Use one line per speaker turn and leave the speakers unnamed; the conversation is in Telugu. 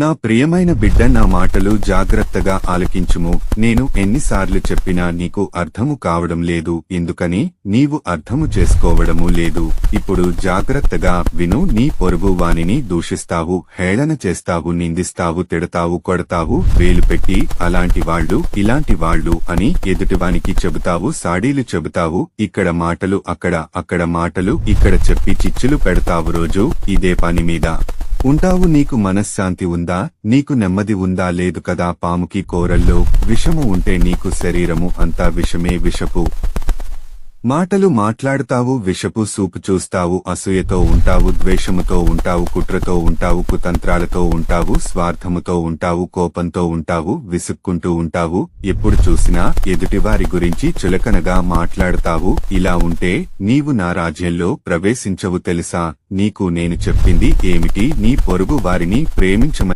నా ప్రియమైన బిడ్డ నా మాటలు జాగ్రత్తగా ఆలకించుము. నేను ఎన్నిసార్లు చెప్పినా నీకు అర్థము కావడం లేదు. ఎందుకని? నీవు అర్థము చేసుకోవడము లేదు. ఇప్పుడు జాగ్రత్తగా విను. నీ పొరుగు వానిని దూషిస్తావు హేళన చేస్తావు నిందిస్తావు తిడతావు కొడతావు వేలు పెట్టి అలాంటి వాళ్ళు ఇలాంటి వాళ్ళు అని ఎదుటివానికి చెబుతావు సాడీలు చెబుతావు. ఇక్కడ మాటలు అక్కడ అక్కడ మాటలు ఇక్కడ చెప్పి చిచ్చులు పెడతావు రోజు ఇదే పని మీద. ఉంటావు నీకు మనశ్శాంతి ఉందా? నీకు నెమ్మది ఉందా? లేదు కదా పాముకి కోరల్లో విషము ఉంటే నీకు శరీరము అంతా విషమే విషపు. మాటలు మాట్లాడుతావు విషపు సూపు చూస్తావు అసూయతో ఉంటావు ద్వేషముతో ఉంటావు కుట్రతో ఉంటావు కుతంత్రాలతో ఉంటావు స్వార్థముతో ఉంటావు కోపంతో ఉంటావు విసుక్కుంటూ ఉంటావు ఎప్పుడు చూసినా ఎదుటివారి గురించి చులకనగా మాట్లాడతావు ఇలా ఉంటే నీవు నా రాజ్యంలో ప్రవేశించవు తెలుసా? నీకు నేను చెప్పింది ఏమిటి? నీ పొరుగు వారిని ప్రేమించమ